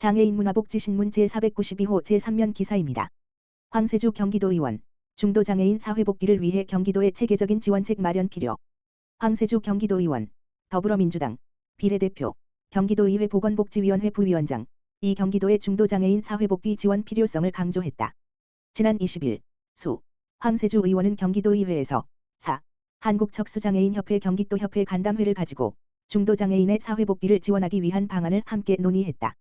장애인 문화복지신문 제492호 제3면 기사입니다. 황세주 경기도 의원 중도 장애인 사회복귀를 위해 경기도의 체계적인 지원책 마련 필요. 황세주 경기도 의원 더불어민주당 비례대표 경기도의회 보건복지위원회 부위원장 이 경기도의 중도 장애인 사회복귀 지원 필요성을 강조했다. 지난 20일 수 황세주 의원은 경기도의회에서 4. 한국척수장애인협회 경기도협회 간담회를 가지고 중도 장애인의 사회복귀를 지원하기 위한 방안을 함께 논의했다.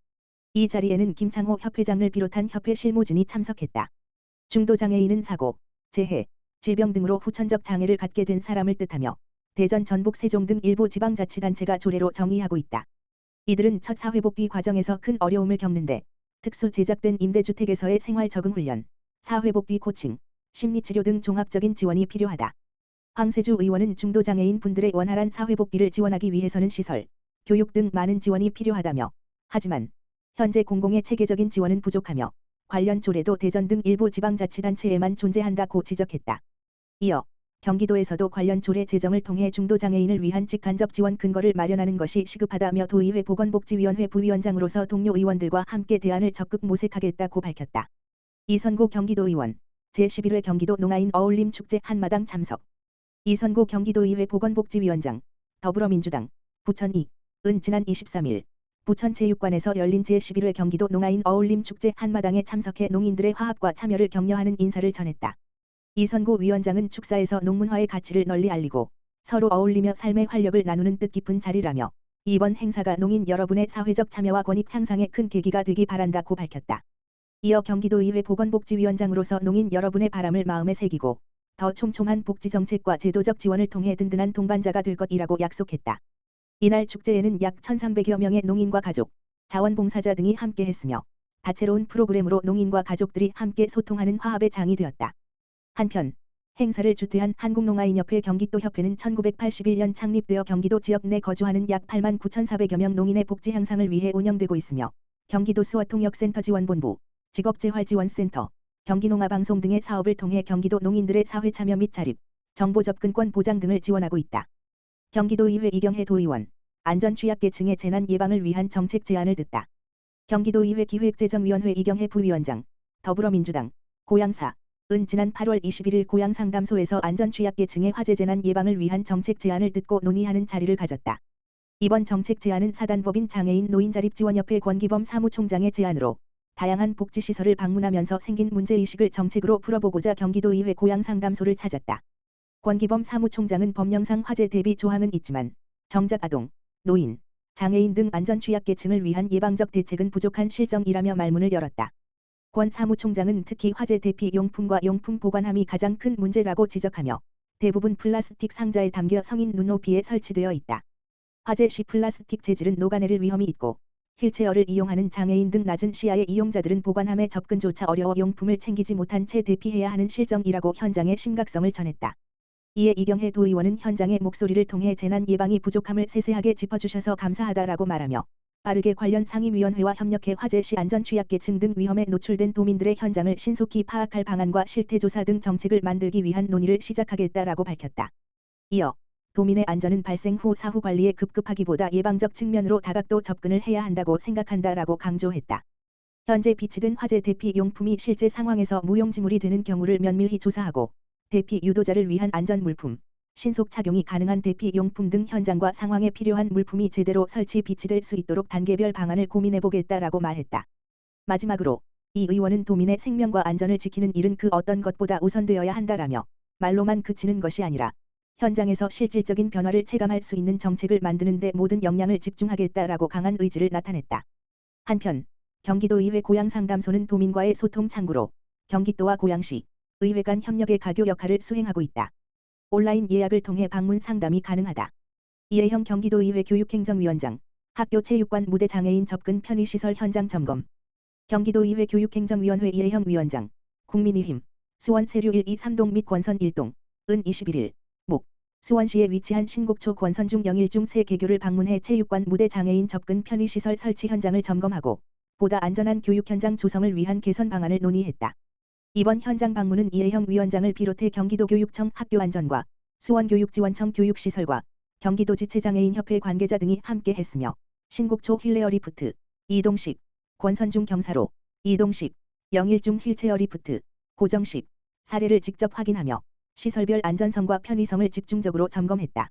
이 자리에는 김창호 협회장을 비롯한 협회 실무진이 참석했다. 중도 장애인은 사고, 재해, 질병 등으로 후천적 장애를 갖게 된 사람을 뜻하며 대전 전북 세종 등 일부 지방자치단체가 조례로 정의하고 있다. 이들은 첫 사회복귀 과정에서 큰 어려움을 겪는데 특수 제작된 임대주택에서의 생활 적응 훈련, 사회복귀 코칭, 심리치료 등 종합적인 지원이 필요하다. 황세주 의원은 중도장애인 분들의 원활한 사회복귀를 지원하기 위해서는 시설, 교육 등 많은 지원이 필요하다며 하지만 현재 공공의 체계적인 지원은 부족하며 관련 조례도 대전 등 일부 지방자치단체에만 존재한다고 지적했다. 이어 경기도에서도 관련 조례 제정을 통해 중도장애인을 위한 직간접 지원 근거를 마련하는 것이 시급하다며 도의회 보건복지위원회 부위원장으로서 동료 의원들과 함께 대안을 적극 모색하겠다고 밝혔다. 이선구 경기도의원 제11회 경기도 농아인 어울림 축제 한마당 참석 이선구 경기도의회 보건복지위원장 더불어민주당 부천 2은 지난 23일 부천 체육관에서 열린 제11회 경기도 농아인 어울림 축제 한마당에 참석해 농인들의 화합과 참여를 격려하는 인사를 전했다. 이선구 위원장은 축사에서 농문화의 가치를 널리 알리고 서로 어울리며 삶의 활력을 나누는 뜻깊은 자리라며 이번 행사가 농인 여러분의 사회적 참여와 권익 향상에 큰 계기가 되기 바란다고 밝혔다. 이어 경기도의회 보건복지위원장으로서 농인 여러분의 바람을 마음에 새기고 더 촘촘한 복지정책과 제도적 지원을 통해 든든한 동반자가 될 것이라고 약속했다. 이날 축제에는 약 1,300여 명의 농인과 가족, 자원봉사자 등이 함께했으며 다채로운 프로그램으로 농인과 가족들이 함께 소통하는 화합의 장이 되었다. 한편 행사를 주최한 한국농아인협회 경기도협회는 1981년 창립되어 경기도 지역 내 거주하는 약 8만 9,400여 명 농인의 복지 향상을 위해 운영되고 있으며 경기도 수어통역센터 지원본부, 직업재활지원센터, 경기농아방송 등의 사업을 통해 경기도 농인들의 사회 참여 및 자립, 정보 접근권 보장 등을 지원하고 있다. 경기도의회 이경혜 도의원, 안전취약계층의 재난 예방을 위한 정책 제안을 듣다. 경기도의회 기획재정위원회 이경혜 부위원장, 더불어민주당, 고양사, 은 지난 8월 21일 고양상담소에서 안전취약계층의 화재 재난 예방을 위한 정책 제안을 듣고 논의하는 자리를 가졌다. 이번 정책 제안은 사단법인 장애인 노인자립지원협회 권기범 사무총장의 제안으로 다양한 복지시설을 방문하면서 생긴 문제의식을 정책으로 풀어보고자 경기도의회 고양상담소를 찾았다. 권기범 사무총장은 법령상 화재 대비 조항은 있지만 정작 아동, 노인, 장애인 등 안전 취약계층을 위한 예방적 대책은 부족한 실정이라며 말문을 열었다. 권 사무총장은 특히 화재 대피 용품과 용품 보관함이 가장 큰 문제라고 지적하며 대부분 플라스틱 상자에 담겨 성인 눈높이에 설치되어 있다. 화재 시 플라스틱 재질은 녹아내릴 위험이 있고 휠체어를 이용하는 장애인 등 낮은 시야의 이용자들은 보관함에 접근조차 어려워 용품을 챙기지 못한 채 대피해야 하는 실정이라고 현장의 심각성을 전했다. 이에 이경혜 도의원은 현장의 목소리를 통해 재난 예방이 부족함을 세세하게 짚어주셔서 감사하다라고 말하며 빠르게 관련 상임위원회와 협력해 화재 시 안전 취약계층 등 위험에 노출된 도민들의 현장을 신속히 파악할 방안과 실태조사 등 정책을 만들기 위한 논의를 시작하겠다라고 밝혔다. 이어 도민의 안전은 발생 후 사후 관리에 급급하기보다 예방적 측면으로 다각도 접근을 해야 한다고 생각한다라고 강조했다. 현재 비치된 화재 대피 용품이 실제 상황에서 무용지물이 되는 경우를 면밀히 조사하고 대피 유도자를 위한 안전 물품, 신속 착용이 가능한 대피 용품 등 현장과 상황에 필요한 물품이 제대로 설치 비치될 수 있도록 단계별 방안을 고민해보겠다라고 말했다. 마지막으로 이 의원은 도민의 생명과 안전을 지키는 일은 그 어떤 것보다 우선되어야 한다라며 말로만 그치는 것이 아니라 현장에서 실질적인 변화를 체감할 수 있는 정책을 만드는 데 모든 역량을 집중하겠다라고 강한 의지를 나타냈다. 한편 경기도의회 고양상담소는 도민과의 소통 창구로 경기도와 고양시, 의회 간 협력의 가교 역할을 수행하고 있다. 온라인 예약을 통해 방문 상담이 가능하다. 이해형 경기도의회 교육행정위원장, 학교 체육관 무대 장애인 접근 편의시설 현장 점검, 경기도의회 교육행정위원회 이해형 위원장, 국민의힘, 수원 세류 1, 2, 3동 및 권선 1동, 은 21일, 목, 수원시에 위치한 신곡초 권선중 영일중 세 개교를 방문해 체육관 무대 장애인 접근 편의시설 설치 현장을 점검하고 보다 안전한 교육 현장 조성을 위한 개선 방안을 논의했다. 이번 현장 방문은 이해형 위원장을 비롯해 경기도 교육청 학교안전과 수원교육지원청 교육시설과 경기도지체장애인협회 관계자 등이 함께 했으며 신곡초 휠레어 리프트, 이동식, 권선중 경사로 이동식, 영일중 휠체어 리프트, 고정식 사례를 직접 확인하며 시설별 안전성과 편의성을 집중적으로 점검했다.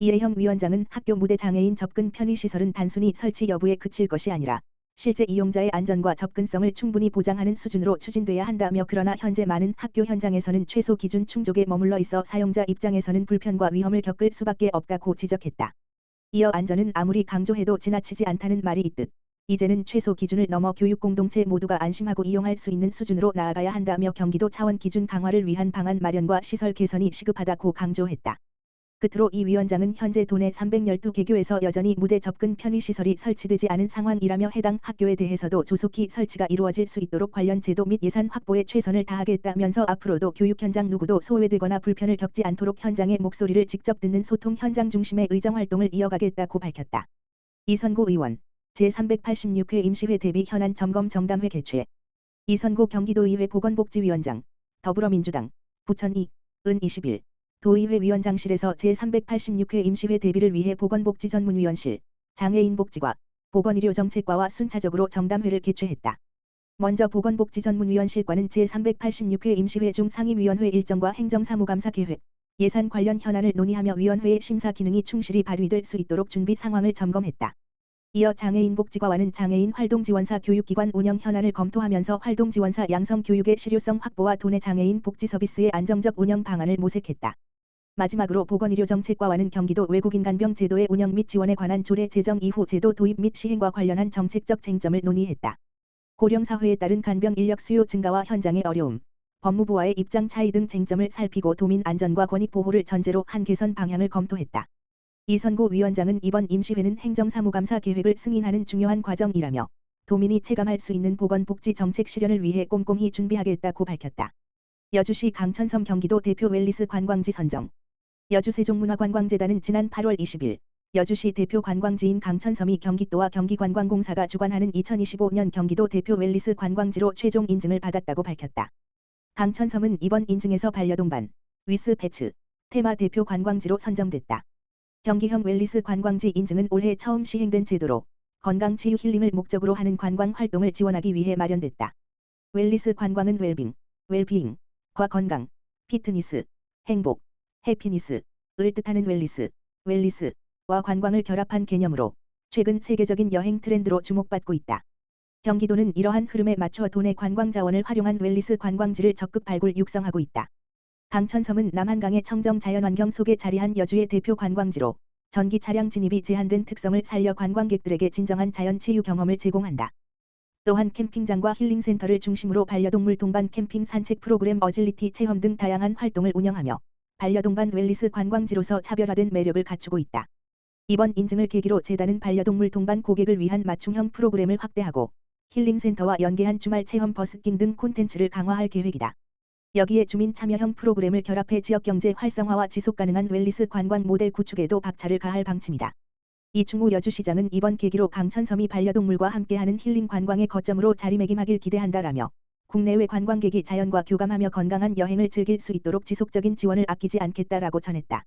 이혜형 위원장은 학교 무대 장애인 접근 편의시설은 단순히 설치 여부에 그칠 것이 아니라 실제 이용자의 안전과 접근성을 충분히 보장하는 수준으로 추진돼야 한다며 그러나 현재 많은 학교 현장에서는 최소 기준 충족에 머물러 있어 사용자 입장에서는 불편과 위험을 겪을 수밖에 없다고 지적했다. 이어 안전은 아무리 강조해도 지나치지 않다는 말이 있듯 이제는 최소 기준을 넘어 교육 공동체 모두가 안심하고 이용할 수 있는 수준으로 나아가야 한다며 경기도 차원 기준 강화를 위한 방안 마련과 시설 개선이 시급하다고 강조했다. 끝으로 이 위원장은 현재 도내 312개교에서 여전히 무대 접근 편의시설이 설치되지 않은 상황이라며 해당 학교에 대해서도 조속히 설치가 이루어질 수 있도록 관련 제도 및 예산 확보에 최선을 다하겠다면서 앞으로도 교육 현장 누구도 소외되거나 불편을 겪지 않도록 현장의 목소리를 직접 듣는 소통 현장 중심의 의정 활동을 이어가겠다고 밝혔다. 이선구 의원 제386회 임시회 대비 현안 점검 정담회 개최 이선구 경기도의회 보건복지위원장 더불어민주당 부천 2, 은 20일 도의회 위원장실에서 제386회 임시회 대비를 위해 보건복지전문위원실, 장애인복지과, 보건의료정책과와 순차적으로 정담회를 개최했다. 먼저 보건복지전문위원실과는 제386회 임시회 중 상임위원회 일정과 행정사무감사 계획, 예산 관련 현안을 논의하며 위원회의 심사 기능이 충실히 발휘될 수 있도록 준비 상황을 점검했다. 이어 장애인복지과와는 장애인 활동지원사 교육기관 운영 현안을 검토하면서 활동지원사 양성 교육의 실효성 확보와 도내 장애인 복지 서비스의 안정적 운영 방안을 모색했다. 마지막으로 보건의료정책과와는 경기도 외국인 간병 제도의 운영 및 지원에 관한 조례 제정 이후 제도 도입 및 시행과 관련한 정책적 쟁점을 논의했다. 고령 사회에 따른 간병 인력 수요 증가와 현장의 어려움, 법무부와의 입장 차이 등 쟁점을 살피고 도민 안전과 권익 보호를 전제로 한 개선 방향을 검토했다. 이선구 위원장은 이번 임시회는 행정사무감사 계획을 승인하는 중요한 과정이라며 도민이 체감할 수 있는 보건복지 정책 실현을 위해 꼼꼼히 준비하겠다고 밝혔다. 여주시 강천섬 경기도 대표 웰리스 관광지 선정 여주 세종문화관광재단은 지난 8월 20일 여주시 대표 관광지인 강천섬이 경기도와 경기관광공사가 주관하는 2025년 경기도 대표 웰리스 관광지로 최종 인증을 받았다고 밝혔다. 강천섬은 이번 인증에서 반려동반, 위스 패츠, 테마 대표 관광지로 선정됐다. 경기형 웰리스 관광지 인증은 올해 처음 시행된 제도로 건강 치유 힐링을 목적으로 하는 관광 활동을 지원하기 위해 마련됐다. 웰리스 관광은 웰빙, 웰비잉, 과 건강, 피트니스, 행복, 해피니스을 뜻하는 웰리스, 웰리스와 관광을 결합한 개념으로 최근 세계적인 여행 트렌드로 주목받고 있다. 경기도는 이러한 흐름에 맞춰 도내 관광 자원을 활용한 웰리스 관광지를 적극 발굴 육성하고 있다. 강천섬은 남한강의 청정 자연환경 속에 자리한 여주의 대표 관광지로 전기 차량 진입이 제한된 특성을 살려 관광객들에게 진정한 자연 치유 경험을 제공한다. 또한 캠핑장과 힐링센터를 중심으로 반려동물 동반 캠핑 산책 프로그램 어질리티 체험 등 다양한 활동을 운영하며 반려동반 웰리스 관광지로서 차별화된 매력을 갖추고 있다. 이번 인증을 계기로 재단은 반려동물 동반 고객을 위한 맞춤형 프로그램을 확대하고 힐링센터와 연계한 주말 체험 버스킹 등 콘텐츠를 강화할 계획이다. 여기에 주민 참여형 프로그램을 결합해 지역경제 활성화와 지속가능한 웰리스 관광 모델 구축에도 박차를 가할 방침이다. 이충우 여주시장은 이번 계기로 강천섬이 반려동물과 함께하는 힐링 관광의 거점으로 자리매김하길 기대한다라며 국내외 관광객이 자연과 교감하며 건강한 여행을 즐길 수 있도록 지속적인 지원을 아끼지 않겠다라고 전했다.